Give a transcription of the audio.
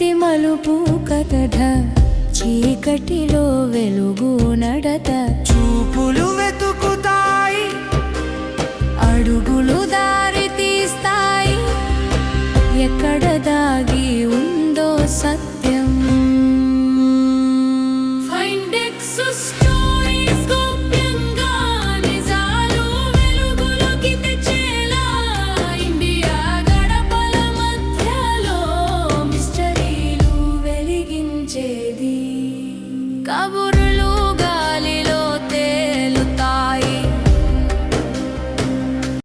ప్రతి మలుపు కథ చీకటిలో వెలుగు నడత. చూపులు వెతుకుతాయి అడుగులు దారి తీస్తాయి. ఎక్కడ దాగి ఉందో సత్యం. ఫైండెక్స్ స్టోరీస్ Stories. সেদিন কাবুল